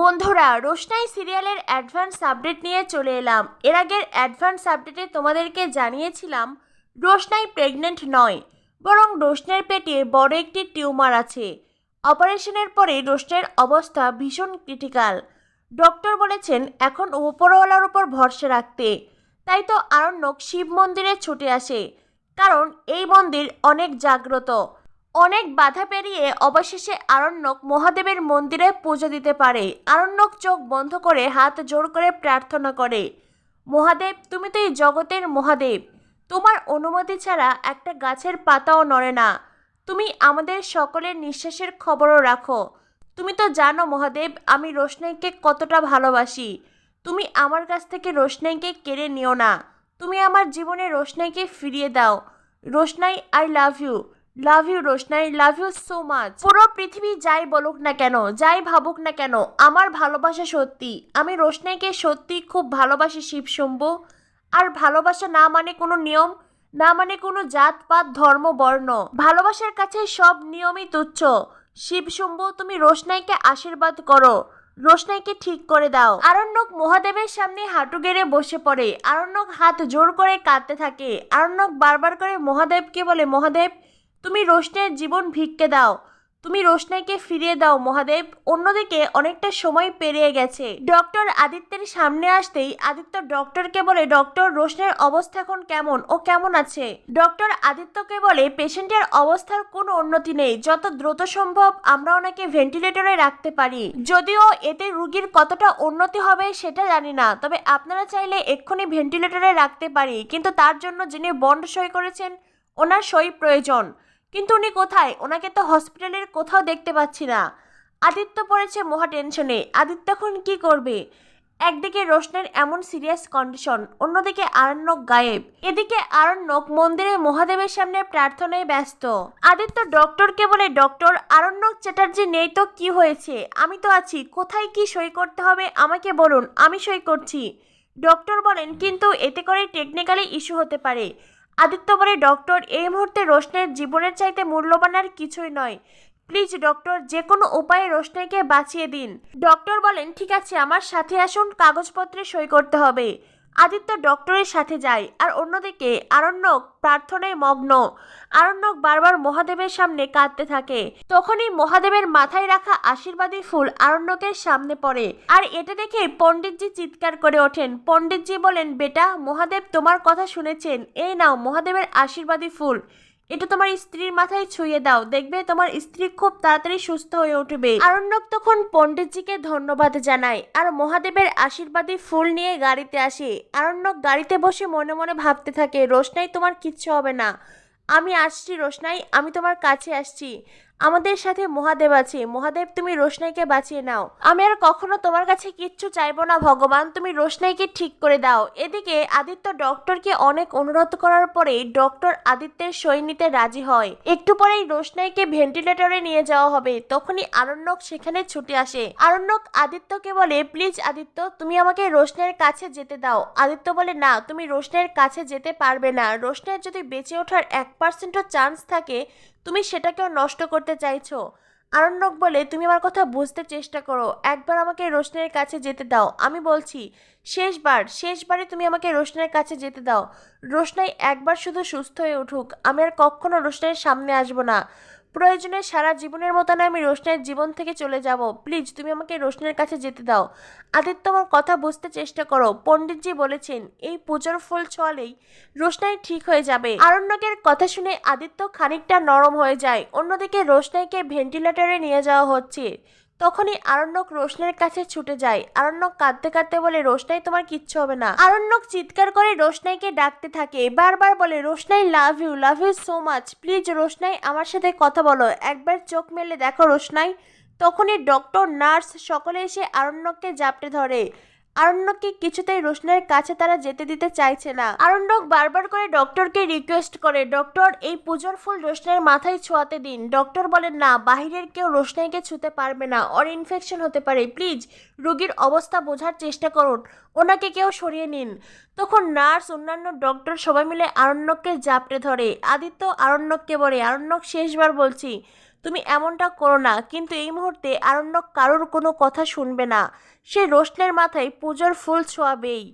বন্ধুরা, রোশনাই সিরিয়ালের advance update নিয়ে চলে এলাম। এর আগের অ্যাডভান্স আপডেটে তোমাদেরকে জানিয়েছিলাম, রোশনাই প্রেগনেন্ট নয়, বরং রোশনের পেটে বড় একটি টিউমার আছে। অপারেশনের পরে রোশনের অবস্থা ভীষণ ক্রিটিক্যাল ডক্টর বলেছেন, এখন উপরওয়ালার উপর ভরসা রাখতে। তাই তো আরণ্যক শিব মন্দিরে ছুটে আসে, কারণ এই মন্দির অনেক জাগ্রত। অনেক বাধা পেরিয়ে অবশেষে আরণ্যক মহাদেবের মন্দিরে পুজো দিতে পারে। আরণ্যক চোখ বন্ধ করে হাত জোর করে প্রার্থনা করে, মহাদেব, তুমি তো এই জগতের মহাদেব। তোমার অনুমতি ছাড়া একটা গাছের পাতাও নড়ে না। তুমি আমাদের সকলের নিঃশ্বাসের খবরও রাখো। তুমি তো জানো মহাদেব, আমি রোশনাইকে কতটা ভালোবাসি। তুমি আমার কাছ থেকে রোশনাইকে কেড়ে নিও না। তুমি আমার জীবনে রোশনাইকে ফিরিয়ে দাও। Roshnai, I love you. Love you Roshnai love you so much পুরো পৃথিবী যাই বলুক না কেন, যাই ভাবুক না কেন, আমার ভালোবাসা সত্যি। আমি রোশনাইকে সত্যি খুব ভালোবাসি শিব শম্ভু আর ভালোবাসা না মানে কোনো নিয়ম, না মানে কোনো জাত, পাত, ধর্ম, বর্ণ। ভালোবাসার কাছে সব নিয়মই তুচ্ছ। শিব শম্ভু তুমি রোশনাইকে আশীর্বাদ করো। রোশনাইকে ঠিক করে দাও। আরণ্যক মহাদেবের সামনে হাঁটু গেড়ে বসে পড়ে। আরণ্যক হাত জোর করে কাঁদতে থাকে। আরণ্যক বারবার করে মহাদেবকে বলে, মহাদেব তুমি রোশনাইয়ের জীবন ভিক্ষে দাও। তুমি রোশনাইকে ফিরিয়ে দাও, মহাদেব। অন্যদিকে অনেকটা সময় পেরিয়ে গেছে। ডক্টর আদিত্যের সামনে আসতেই আদিত্য ডক্টরকে বলে, ডক্টর, রোশনের অবস্থা এখন কেমন? ও কেমন আছে? ডক্টর আদিত্যকে বলে, পেশেন্টের অবস্থার কোনো উন্নতি নেই। যত দ্রুত সম্ভব আমরা ওনাকে ভেন্টিলেটরে রাখতে পারি। যদিও এতে রুগীর কতটা উন্নতি হবে সেটা জানি না, তবে আপনারা চাইলে এক্ষুনি ভেন্টিলেটরে রাখতে পারি। কিন্তু তার জন্য যিনি বন্ড সই করেছেন, ওনার সই প্রয়োজন। কিন্তু উনি কোথায়? ওনাকে তো হসপিটালের কোথাও দেখতে পাচ্ছি না। আদিত্য পড়েছে মহা টেনশনে আদিত্য এখন কি করবে? একদিকে রোশনের এমন সিরিয়াস কন্ডিশন অন্যদিকে আরণ্যক গায়েব। এদিকে আরণ্যক মন্দিরে মহাদেবের সামনে প্রার্থনায় ব্যস্ত। আদিত্য ডক্টরকে বলে ডক্টর আরণ্যক চ্যাটার্জি নেই তো কি হয়েছে? আমি তো আছি। কোথায় কি সই করতে হবে? আমাকে বলুন, আমি সই করছি। ডক্টর বলেন, কিন্তু এতে করে টেকনিক্যালি ইস্যু হতে পারে। আদিত্য বলে ডক্টর এই মুহূর্তে রোশনের জীবনের চাইতে মূল্যবান আর কিছুই নয়। প্লিজ, ডক্টর, যে কোনো উপায়ে রোশনাইকে বাঁচিয়ে দিন। ডক্টর বলেন, ঠিক আছে, আমার সাথে আসুন, কাগজপত্রে সই করতে হবে। আদিত্য ডক্টরের সাথে যায় আর অন্যদিকে আরণ্যক প্রার্থনায় মগ্ন। আরণ্যক বারবার মহাদেবের সামনে কাঁদতে থাকে। তখনই মহাদেবের মাথায় রাখা আশীর্বাদী ফুল আরণ্যকের সামনে পড়ে। আর এটা দেখে পণ্ডিতজি চিৎকার করে ওঠেন। পণ্ডিতজি বলেন, বেটা, মহাদেব তোমার কথা শুনেছেন। এই নাও মহাদেবের আশীর্বাদী ফুল। এটা তোমার স্ত্রীর মাথায় ছুঁয়ে দাও। দেখবে তোমার স্ত্রী খুব তাড়াতাড়ি সুস্থ হয়ে উঠবে। আরণ্যক তখন পণ্ডিতজিকে ধন্যবাদ জানায় আর মহাদেবের আশীর্বাদী ফুল নিয়ে গাড়িতে আসে। আরণ্যক গাড়িতে বসে মনে মনে ভাবতে থাকে, রোশনাই তোমার কিচ্ছু হবে না। আমি আসছি রোশনাই, আমি তোমার কাছে আসছি। আমাদের সাথে মহাদেব আছে। মহাদেব, তুমি রোশনাইকে বাঁচিয়ে নাও। আমি আর কখনো তোমার কাছে কিচ্ছু চাইব না, ভগবান। তুমি রোশনাইকে ঠিক করে দাও। এদিকে আদিত্য ডক্টরকে অনেক অনুরোধ করার পরে ডক্টর আদিত্যের সই নিতে রাজি হয়। একটু পরেই রোশনাইকে ভেন্টিলেটরে নিয়ে যাওয়া হবে। তখনই আরণ্যক সেখানে ছুটে আসে। আরণ্যক আদিত্যকে বলে, প্লিজ আদিত্য, তুমি আমাকে রোশনের কাছে যেতে দাও। আদিত্য বলে, না, তুমি রোশনের কাছে যেতে পারবে না। রোশনের যদি বেঁচে ওঠার এক পার্সেন্টও চান্স থাকে তুমি সেটাকেও নষ্ট করতে চাইছো। আরণ্যক বলে, তুমি আমার কথা বুঝতে চেষ্টা করো। একবার আমাকে রোশনের কাছে যেতে দাও। আমি বলছি, শেষবার শেষবারে তুমি আমাকে রোশনের কাছে যেতে দাও। রোশনাই একবার শুধু সুস্থ হয়ে উঠুক। আমি আর কখনো রোশনের সামনে আসব না। প্রয়োজনে সারা জীবনের মতন আমি রোশনের জীবন থেকে চলে যাব। প্লিজ, তুমি আমাকে রোশনের কাছে যেতে দাও। আদিত্য আমার কথা বুঝতে চেষ্টা করো। পণ্ডিতজি বলেছেন, এই পুজোর ফুল ছোঁয়ালেই রোশনাই ঠিক হয়ে যাবে। আরণ্যকের কথা শুনে আদিত্য খানিকটা নরম হয়ে যায়। অন্যদিকে রোশনাইকে ভেন্টিলেটরে নিয়ে যাওয়া হচ্ছে। তখনই আরণ্যক রোশনের কাছে ছুটে যায়। আরণ্যক কাঁদতে কাঁদতে বলে, রোশনাই, তোমার কিচ্ছু হবে না। আরণ্যক চিৎকার করে রোশনাইকে ডাকতে থাকে। বারবার বলে, Roshnai, love you love you so much. Please Roshnai, আমার সাথে কথা বলো। একবার চোখ মেলে দেখো রোশনাই। তখনই ডক্টর, নার্স সকলে এসে আরণ্যককে জাপটে ধরে। আরণ্যককে কিছুতেই রোশনের কাছে তারা যেতে দিতে চাইছে না। আরণ্যক বারবার করে ডক্টরকে রিকোয়েস্ট করে, ডক্টর, এই পুজোর ফুল রোশনের মাথায় ছোঁয়াতে দিন। ডক্টর বলেন, না, বাহিরের কেউ রোশনাইকে ছুতে পারবে না। অর ইনফেকশন হতে পারে। প্লিজ রোগীর অবস্থা বোঝার চেষ্টা করুন। ওনাকে কেউ সরিয়ে নিন। তখন নার্স, অন্যান্য ডক্টর সবাই মিলে আরণ্যককে জাপটে ধরে। আদিত্য আরণ্যককে বলে, আরণ্যক, শেষবার বলছি। তুমি এমনটা করো না, কিন্তু এই মুহূর্তে আরণ্যক কারোর কোনো কথা শুনবে না। সে রোশনের মাথায় পুজোর ফুল ছোঁয়াবেই।